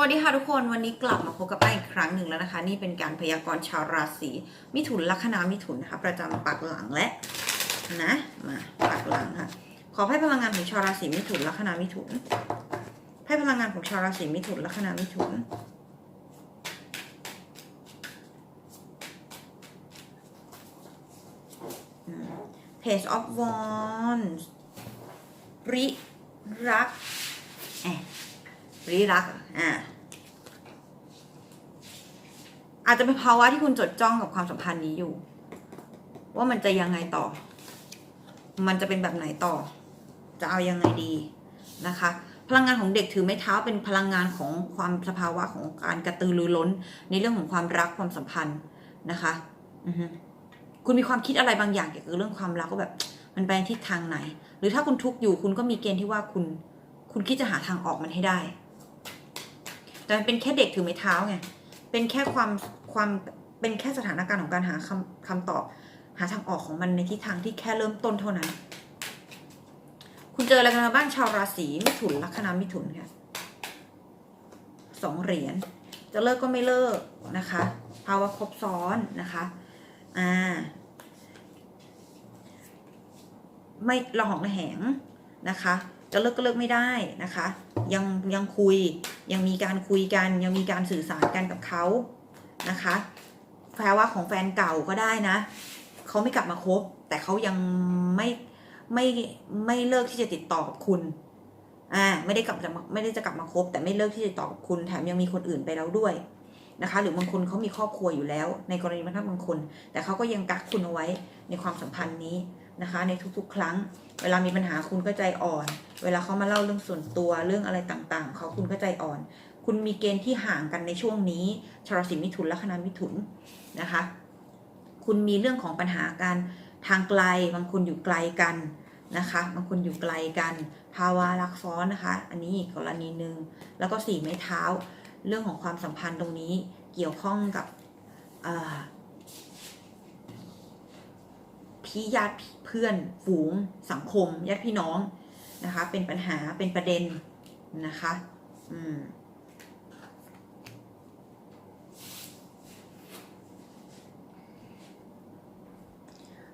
วัสดีค่ะทุกคนวันนี้กลับมาพบกับป้าอีกครั้งหนึ่งแล้วนะคะ นี่เป็นการพยากรณ์ชาวราศีมิถุนลัคนามิถุนนะคะประจำปักหลังและนะมาปักหลังค่ะขอให้พลังงานของชาวราศีมิถุนลัคนามิถุนให้พลังงานของชาวราศีมิถุนลัคนามิถุนอืม Page of Wands ริรักแอ ริรักอ่าอาจจะเป็นภาวะที่คุณจดจ้องกับความสัมพันธ์นี้อยู่ ว่ามันจะยังไงต่อ มันจะเป็นแบบไหนต่อ จะเอายังไงดีนะคะ พลังงานของเด็กถือไม้เท้าเป็นพลังงานของความสภาวะของการกระตือรือร้น ในเรื่องของความรักความสัมพันธ์นะคะอืคุณมีความคิดอะไรบางอย่างเกี่ยวกับเรื่องความรักก็แบบ มันไปทิศทางไหน หรือถ้าคุณทุกข์อยู่คุณก็มีเกณฑ์ที่ว่าคุณ คุณคิดจะหาทางออกมันให้ได้ แต่มันเป็นแค่เด็กถือไม้เท้าไงเป็นแค่ความความเป็นแค่สถานการณ์ของการหาคำคำตอบ หาทางออกของมันในทิศทางที่แค่เริ่มต้นเท่านั้น คุณเจออะไรกันมาบ้างชาวราศีมิถุนลัคนามิถุนค่ะสองเหรียญจะเลิกก็ไม่เลิกนะคะ ภาวะครบซ้อนนะคะอ่าไม่ระหองระแหงนะคะ จะเลิกก็เลิกไม่ได้นะคะ ยังยังคุย ยังมีการคุยกัน ยังมีการสื่อสารกันกับเขานะคะแปลว่าของแฟนเก่าก็ได้นะเขาไม่กลับมาคบ แต่เขายังไม่ไม่ไม่เลิกที่จะติดต่อกับคุณอ่าไม่ได้กลับจะมาไม่ได้จะกลับมาคบ แต่ไม่เลิกที่จะติดต่อกับคุณแถมยังมีคนอื่นไปแล้วด้วยนะคะ หรือบางคนเขามีครอบครัวอยู่แล้ว ในกรณีบางท่านบางคน แต่เขาก็ยังกักคุณเอาไว้ในความสัมพันธ์นี้ นะคะ ในทุกๆ ครั้ง เวลามีปัญหาคุณก็ใจอ่อน เวลาเขามาเล่าเรื่องส่วนตัวเรื่องอะไรต่างๆ เขาคุณก็ใจอ่อน คุณมีเกณฑ์ที่ห่างกันในช่วงนี้ชาวราศีมิถุนและคณะมิถุนนะคะ คุณมีเรื่องของปัญหาการทางไกลบางคนอยู่ไกลกันนะคะบางคนอยู่ไกลกัน ภาวะรักซ้อนนะคะ อันนี้อีกกรณีหนึ่งแล้วก็สี่ไม้เท้า เรื่องของความสัมพันธ์ตรงนี้เกี่ยวข้องกับ พี่ญาติเพื่อนฝูง สังคมญาติพี่น้องนะคะ เป็นปัญหาเป็นประเด็นนะคะ อืม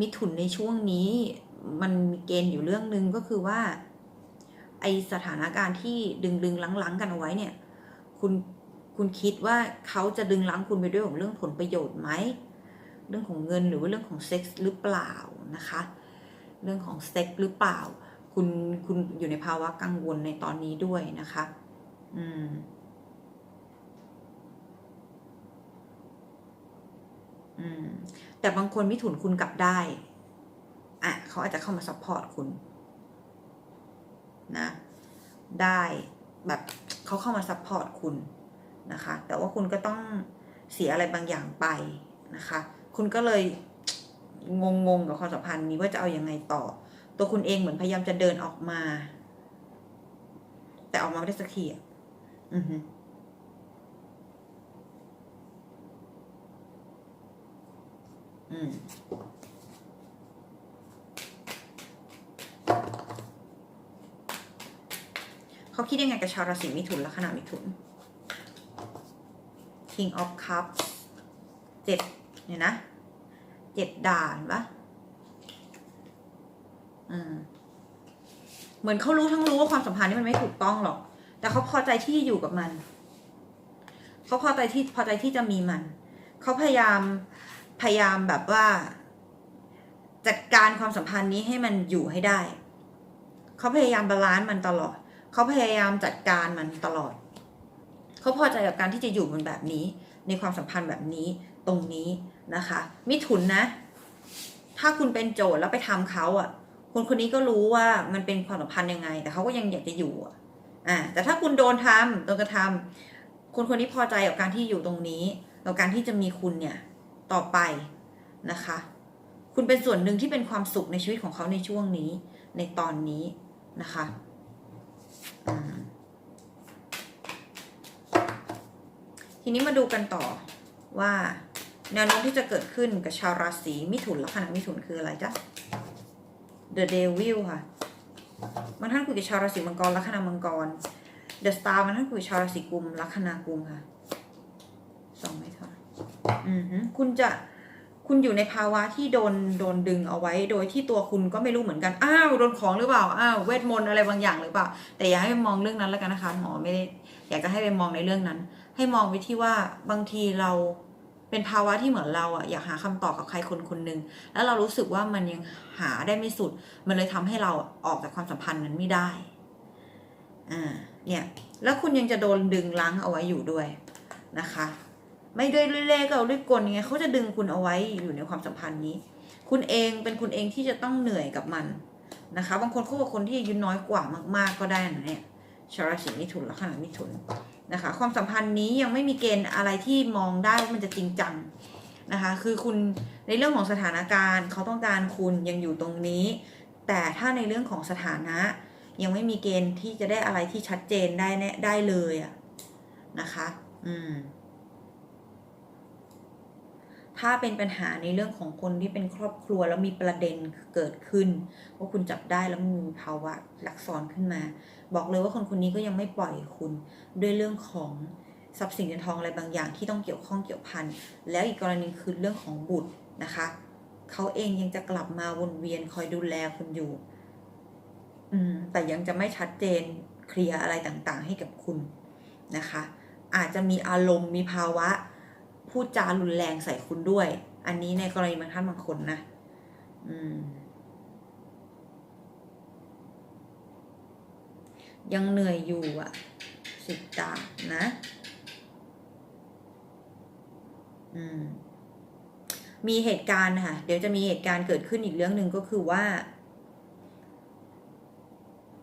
มิถุนในช่วงนี้มันมีเกณฑ์อยู่เรื่องหนึ่งก็คือว่า ไอสถานการณ์ที่ดึงดึงลังลังๆกันเอาไว้เนี่ย คุณคุณคิดว่าเขาจะดึงลังคุณไปด้วยของเรื่องผลประโยชน์ไหม เรื่องของเงินหรือว่าเรื่องของเซ็กส์หรือเปล่านะคะ เรื่องของเซ็กส์หรือเปล่า คุณคุณอยู่ในภาวะกังวลในตอนนี้ด้วยนะคะ อืมอืมแต่บางคนมิถุนคุณกลับได้อะเขาอาจจะเข้ามาซัพพอร์ตคุณนะ ได้แบบเขาเข้ามาซัพพอร์ตคุณนะคะ แต่ว่าคุณก็ต้องเสียอะไรบางอย่างไปนะคะ คุณก็เลยงงงๆกับความสัมพันธ์นี้ว่าจะเอาอยัางไงต่อ ตัวคุณเองเหมือนพยายามจะเดินออกมา แต่ออกมาไม่ได้สักทีอะอือฮึอืมเขาคิดยังไงกับชาวราศีมิถุนลัคนามิถุน King of Cups เจ็ด เนี่ยนะเจ็ดด่านปะอืมเหมือนเขารู้ทั้งรู้ว่าความสัมพันธ์นี้มันไม่ถูกต้องหรอก แต่เขาพอใจที่จะอยู่กับมัน เขาพอใจที่พอใจที่จะมีมัน เขาพยายามพยายามแบบว่า จัดการความสัมพันธ์นี้ให้มันอยู่ให้ได้ เขาพยายามบาลานซ์มันตลอด เขาพยายามจัดการมันตลอด เขาพอใจกับการที่จะอยู่มันแบบนี้ ในความสัมพันธ์แบบนี้ ตรงนี้นะคะ มิถุนนะ ถ้าคุณเป็นโจทย์แล้วไปทำเขาอะ คนคนนี้ก็รู้ว่ามันเป็นความสัมพันธ์ยังไง แต่เขาก็ยังอยากจะอยู่อะอ่าแต่ถ้าคุณโดนทำโดนกระทำคนคนนี้พอใจกับการที่อยู่ตรงนี้กับการที่จะมีคุณเนี่ยต่อไปนะคะ คุณเป็นส่วนหนึ่งที่เป็นความสุขในชีวิตของเขาในช่วงนี้ ในตอนนี้นะคะทีนี้มาดูกันต่อว่า แนวโน้มที่จะเกิดขึ้นกับชาวราศีมิถุนลัคนามิถุนคืออะไรจ๊ะ The Devil ค่ะบางท่านคุยกับชาวราศีมังกรลัคนามังกรเดอะสตาร์มันท่านคือชาวราศีกุมลัคนากุมค่ะสองไม่ค่ะอือหือคุณจะคุณอยู่ในภาวะที่โดนโดนดึงเอาไว้ โดยที่ตัวคุณก็ไม่รู้เหมือนกัน อ้าวโดนของหรือเปล่า อ้าวเวทมนต์อะไรบางอย่างหรือเปล่า แต่อย่าให้มองเรื่องนั้นแล้วกันนะคะหมอไม่ได้อยากจะให้ไปมองในเรื่องนั้น ให้มองไปที่ว่าบางทีเรา เป็นภาวะที่เหมือนเราอะอยากหาคำตอบกับใครคนคนหนึ่งแล้วเรารู้สึกว่ามันยังหาได้ไม่สุด มันเลยทำให้เราออกจากความสัมพันธ์นั้นไม่ได้อ่าเนี่ย แล้วคุณยังจะโดนดึงล้างเอาไว้อยู่ด้วยนะคะ ไม่ด้วยเล่ห์ก็เอาด้วยกลไงเขาจะดึงคุณเอาไว้อยู่ในความสัมพันธ์นี้ คุณเองเป็นคุณเองที่จะต้องเหนื่อยกับมันนะคะ บางคนเขาบอกคนที่อายุน้อยกว่ามาก ๆ ก็ได้นะเนี่ยชาวราศีมิถุนลัคนามิถุน นะคะความสัมพันธ์นี้ยังไม่มีเกณฑ์อะไรที่มองได้ว่ามันจะจริงจังนะคะคือคุณในเรื่องของสถานการณ์เขาต้องการคุณยังอยู่ตรงนี้ แต่ถ้าในเรื่องของสถานะ ยังไม่มีเกณฑ์ที่จะได้อะไรที่ชัดเจนได้แน่ได้เลยอะนะคะ อืม ถ้าเป็นปัญหาในเรื่องของคนที่เป็นครอบครัวแล้วมีประเด็นเกิดขึ้น ว่าคุณจับได้แล้วมีภาวะลักซ้อนขึ้นมา บอกเลยว่าคนคนนี้ก็ยังไม่ปล่อยคุณด้วยเรื่องของทรัพย์สินเงินทองอะไรบางอย่างที่ต้องเกี่ยวข้องเกี่ยวพันแล้วอีกกรณีคือเรื่องของบุตรนะคะเขาเองยังจะกลับมาวนเวียนคอยดูแลคุณอยู่ อืม แต่ยังจะไม่ชัดเจนเคลียร์อะไรต่างๆ ให้กับคุณนะคะ อาจจะมีอารมณ์มีภาวะ พูดจารุนแรงใส่คุณด้วย อันนี้ในกรณีบางท่านบางคนนะ อืม ยังเหนื่อยอยู่อะ สิบดานะ อืม มีเหตุการณ์ค่ะ เดี๋ยวจะมีเหตุการณ์เกิดขึ้นอีกเรื่องหนึ่งก็คือว่า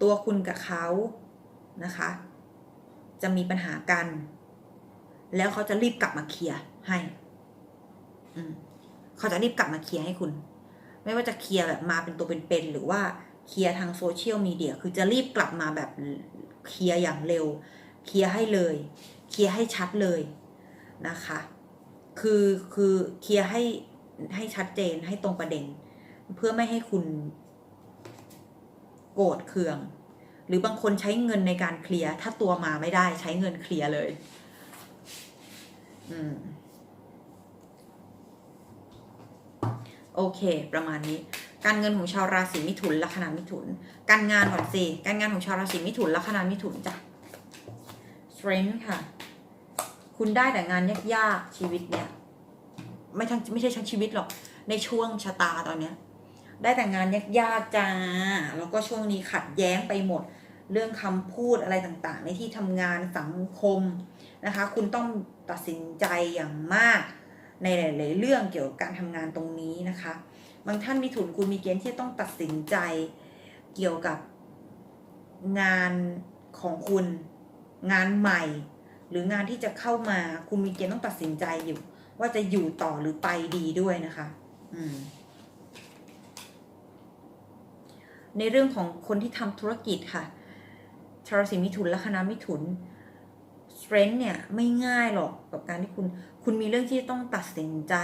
ตัวคุณกับเขานะคะ จะมีปัญหากัน แล้วเขาจะรีบกลับมาเคลียร์ ให้ อืมเขาจะรีบกลับมาเคลียร์ให้คุณ ไม่ว่าจะเคลียร์แบบมาเป็นตัวเป็นๆหรือว่าเคลียร์ทางโซเชียลมีเดียคือจะรีบกลับมาแบบเคลียร์อย่างเร็ว เคลียร์ให้เลย เคลียร์ให้ชัดเลยนะคะ คือคือเคลียร์ให้ให้ชัดเจนให้ตรงประเด็น เพื่อไม่ให้คุณ โกรธเคือง หรือบางคนใช้เงินในการเคลียร์ถ้าตัวมาไม่ได้ใช้เงินเคลียร์เลย อืม โอเค ประมาณนี้ การเงินของชาวราศีมิถุนลัคนามิถุน การงานก่อนสิการงานของชาวราศีมิถุนลัคนามิถุนจ้ะ strength ค่ะ คุณได้แต่งานยากๆชีวิตเนี่ย ไม่ทั้งไม่ใช่ทั้งชีวิตหรอก ในช่วงชะตาตอนเนี้ย ได้แต่งานยากๆจ้า แล้วก็ช่วงนี้ขัดแย้งไปหมด เรื่องคำพูดอะไรต่างๆ ในที่ทำงานสังคมนะคะ คุณต้องตัดสินใจอย่างมาก ในหลาย ๆ เรื่องเกี่ยวกับการทำงานตรงนี้นะคะ บางท่านมีถุนคุณมีเกณฑ์ที่ต้องตัดสินใจเกี่ยวกับงานของคุณ งานใหม่ หรืองานที่จะเข้ามาคุณมีเกณฑ์ต้องตัดสินใจอยู่ ว่าจะอยู่ต่อหรือไปดีด้วยนะคะ อืมในเรื่องของคนที่ทำธุรกิจค่ะชาวราศีมิถุนและคณะมิถุน strength เนี่ยไม่ง่ายหรอกกับการที่คุณคุณมีเรื่องที่ต้องตัดสินใจ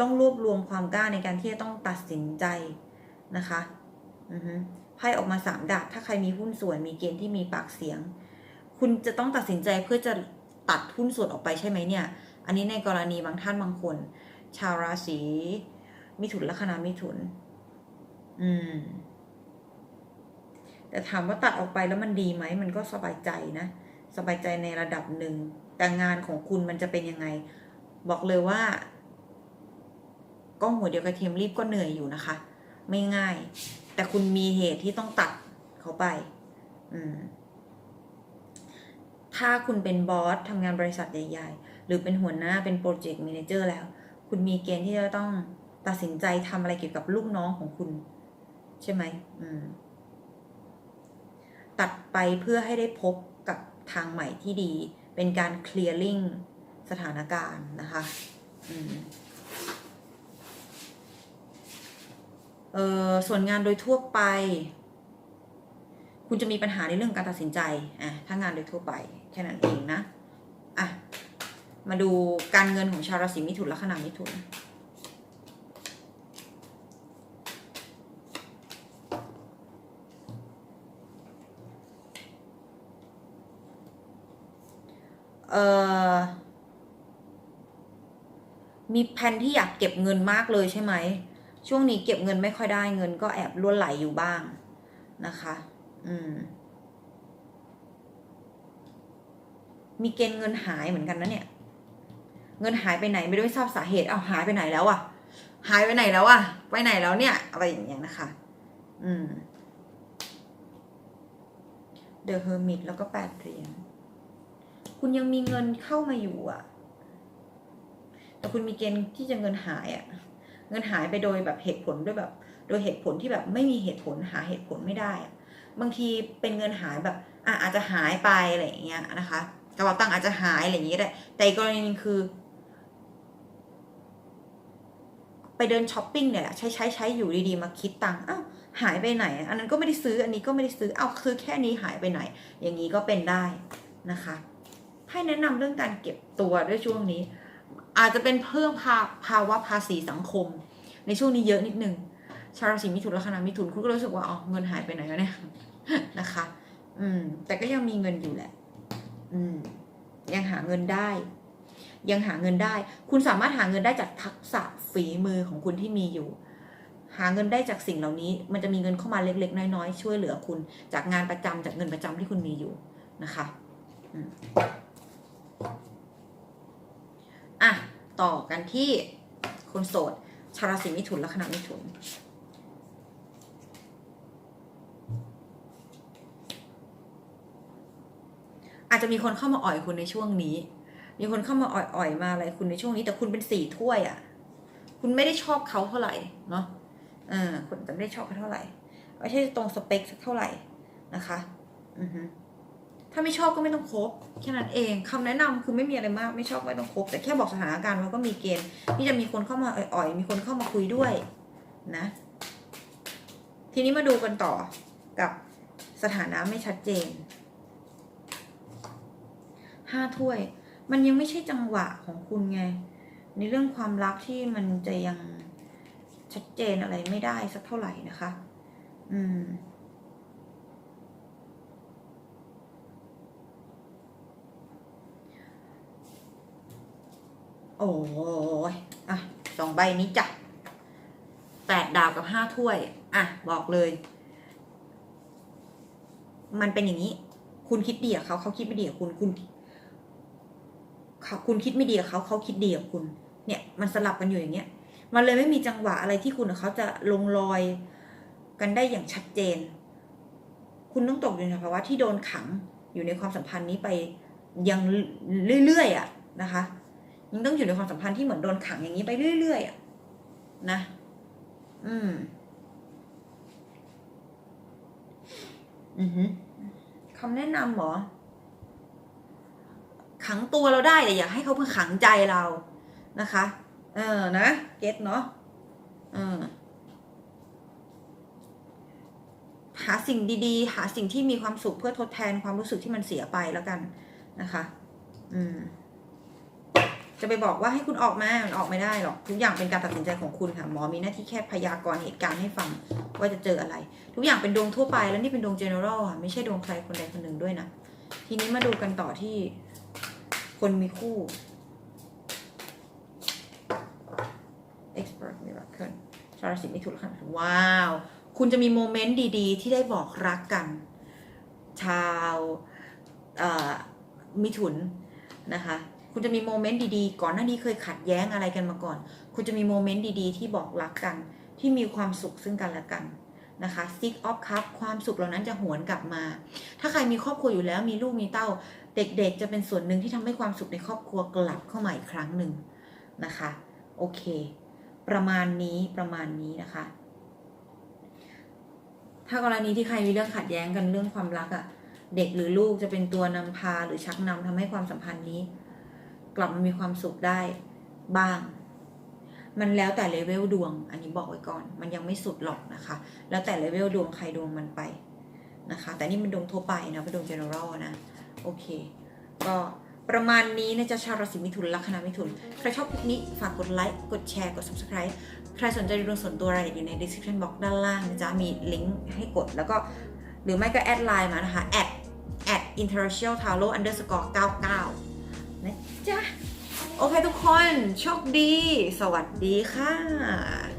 ต้องรวบรวมความกล้าในการที่จะต้องตัดสินใจนะคะอือฮึไพ่ออกมาสามดาบถ้าใครมีหุ้นส่วนมีเกณฑ์ที่มีปากเสียง คุณจะต้องตัดสินใจเพื่อจะตัดหุ้นส่วนออกไปใช่ไหมเนี่ย อันนี้ในกรณีบางท่านบางคน ชาวราศีมิถุนลัคนามิถุน อืม แต่ถามว่าตัดออกไปแล้วมันดีไหม มันก็สบายใจนะ สบายใจในระดับหนึ่ง แต่งานของคุณมันจะเป็นยังไง บอกเลยว่าก้องหัวเดียวกระเทียมรีบก็เหนื่อยอยู่นะคะ ไม่ง่าย แต่คุณมีเหตุที่ต้องตัดเขาไป อืม ถ้าคุณเป็นบอสทำงานบริษัทใหญ่ๆ หรือเป็นหัวหน้าเป็นโปรเจกต์ a ม a นเจอร์แล้ว คุณมีเกณฑ์ที่จะต้องตัดสินใจทำอะไรเกี่ยวกับลูกน้องของคุณ ใช่ไหม อืม ตัดไปเพื่อให้ได้พบ ทางใหม่ที่ดี เป็นการ clearing สถานการณ์นะคะเออส่วนงานโดยทั่วไป คุณจะมีปัญหาในเรื่องการตัดสินใจอะถ้างานโดยทั่วไป แค่นั้นเองนะอะมาดูการเงินของชาวราศีมิถุนลัคนามิถุน เออมีแผนที่อยากเก็บเงินมากเลยใช่ไหม ช่วงนี้เก็บเงินไม่ค่อยได้เงินก็แอบล้วนไหลอยู่บ้างนะคะ อืม มีเกณฑ์เงินหายเหมือนกันนะเนี่ย เงินหายไปไหนไม่รู้ไม่ทราบสาเหตุ เอาหายไปไหนแล้วอะหายไปไหนแล้วอะไปไหนแล้วเนี่ย อะไรอย่างเงี้ยนะคะ อืม The Hermit แล้วก็แปดเหรียญ คุณยังมีเงินเข้ามาอยู่อะแต่คุณมีเกณฑ์ที่จะเงินหายอะเงินหายไปโดยแบบเหตุผลด้วยแบบ โดยเหตุผลที่แบบไม่มีเหตุผลหาเหตุผลไม่ได้อะบางทีเป็นเงินหายแบบอะอาจจะหายไปอะไรอย่างเงี้ยนะคะกระเป๋าตังค์อาจจะหายอะไรอย่างเงี้ยได้แต่อีกกรณีหนึงคือ ไปเดินช้อปปิ้งเนี่ยแหละใช้ใช้ใช้อยู่ดีๆมาคิดตังค์อ้าวหายไปไหน อันนั้นก็ไม่ได้ซื้ออันนี้ก็ไม่ได้ซื้อเอ้าคือแค่นี้หายไปไหน อย่างนี้ก็เป็นได้นะคะ ให้แนะนำเรื่องการเก็บตัวด้วยช่วงนี้ อาจจะเป็นเพิ่มภาภาวะภาษีสังคม ในช่วงนี้เยอะนิดนึงชาวราศีมิถุนลัคนามิถุนคุณก็รู้สึกว่าอ๋อเงินหายไปไหนแล้วเนี่ยนะคะ อืม แต่ก็ยังมีเงินอยู่แหละ อืม ยังหาเงินได้ ยังหาเงินได้ คุณสามารถหาเงินได้จากทักษะฝีมือของคุณที่มีอยู่ หาเงินได้จากสิ่งเหล่านี้ มันจะมีเงินเข้ามาเล็ก ๆ น้อยๆช่วยเหลือคุณ จากงานประจำจากเงินประจำที่คุณมีอยู่นะคะ อืมอะ ต่อกันที่คนโสดชาวราศีมิถุนลัคนามิถุน อาจจะมีคนเข้ามาอ่อยคุณในช่วงนี้ มีคนเข้ามาอ่อยๆมาอะไรคุณในช่วงนี้ แต่คุณเป็นสี่ถ้วยอะ่ะ คุณไม่ได้ชอบเขาเท่าไหร่เนาะเออคุณจะไม่ได้ชอบเขาเท่าไหร่ไม่ใช่ตรงสเปคสักเท่าไหร่นะคะ อือฮึ ถ้าไม่ชอบก็ไม่ต้องคบแค่นั้นเองคำแนะนำคือไม่มีอะไรมากไม่ชอบไม่ต้องคบแต่แค่บอกสถานการณ์ว่าก็มีเกณฑ์ที่จะมีคนเข้ามาอ่อยๆมีคนเข้ามาคุยด้วยนะ ทีนี้มาดูกันต่อกับสถานะไม่ชัดเจนห้าถ้วย มันยังไม่ใช่จังหวะของคุณไง ในเรื่องความรักที่มันจะยังชัดเจนอะไรไม่ได้สักเท่าไหร่นะคะ อืม โอ้ยอะสองใบนี้จ้ะแปดดาวกับห้าถ้วย อะ บอกเลย มันเป็นอย่างนี้ คุณคิดดีกับเขาเขาคิดไม่ดีกับคุณคุณคุณคิดไม่ดีกับเขาเขาคิดดีกับคุณ เนี่ย มันสลับกันอยู่อย่างเงี้ย มันเลยไม่มีจังหวะอะไรที่คุณกับเขาจะลงรอยกันได้อย่างชัดเจน คุณต้องตกอยู่ในภาวะที่โดนขังอยู่ในความสัมพันธ์นี้ไปยังเรื่อยๆอะนะคะ ยังต้องอยู่ในความสัมพันธ์ที่เหมือนโดนขังอย่างนี้ไปเรื่อยๆอะนะ อืม อือฮึคำแนะนำหรอ ขังตัวเราได้แต่อยากให้เขาเพื่อขังใจเรานะคะ เออนะเก็ตเนาะเออหาสิ่งดีๆ หาสิ่งที่มีความสุขเพื่อทดแทนความรู้สึกที่มันเสียไปแล้วกันนะคะ อืม จะไปบอกว่าให้คุณออกมา มันออกไม่ได้หรอก ทุกอย่างเป็นการตัดสินใจของคุณค่ะ หมอมีหน้าที่แค่พยากรณ์เหตุการณ์ให้ฟังว่าจะเจออะไร ทุกอย่างเป็นดวงทั่วไปแล้วนี่เป็นดวง general ค่ะ ไม่ใช่ดวงใครคนใดคนหนึ่งด้วยนะ ทีนี้มาดูกันต่อที่คนมีคู่ expert miracle ชาวราศีมิถุนค่ะ ว้าว คุณจะมีโมเมนต์ดีๆ ที่ได้บอกรักกัน ชาวมิถุนนะคะ คุณจะมีโมเมนต์ดีๆ ก่อนหน้านี้เคยขัดแย้งอะไรกันมาก่อน คุณจะมีโมเมนต์ดีๆ ที่บอกรักกัน ที่มีความสุขซึ่งกันและกันนะคะ seek of cup ความสุขเหล่านั้นจะหวนกลับมา ถ้าใครมีครอบครัวอยู่แล้วมีลูกมีเต้า เด็กๆ จะเป็นส่วนหนึ่งที่ทำให้ความสุขในครอบครัวกลับเข้ามาอีกครั้งหนึ่งนะคะ โอเค ประมาณนี้ประมาณนี้นะคะ ถ้ากรณีที่ใครมีเรื่องขัดแย้งกันเรื่องความรักอะ่ะ เด็กหรือลูกจะเป็นตัวนำพาหรือชักนำทำให้ความสัมพันธ์นี้ กลับมามีความสุขได้บ้าง มันแล้วแต่เลเวลดวง อันนี้บอกไว้ก่อน มันยังไม่สุดหรอกนะคะ แล้วแต่เลเวลดวงใครดวงมันไปนะคะ แต่นี่มันดวงทั่วไปนะเป็นดวง general นะ โอเค ก็ประมาณนี้นะจ๊ะชาวราศีมิถุนลัคนามิถุน ใครชอบคลิปนี้ ฝากกดไลค์ กดแชร์ กด subscribe ใครสนใจดวงส่วนตัวอะไรอยู่ใน description box ด้านล่างนะจ๊ะ มีลิงก์ให้กด แล้วก็หรือไม่ก็แอดไลน์มานะคะ at at international tarot underscore 99 นะจ๊ะ โอเคทุกคน โชคดี สวัสดีค่ะ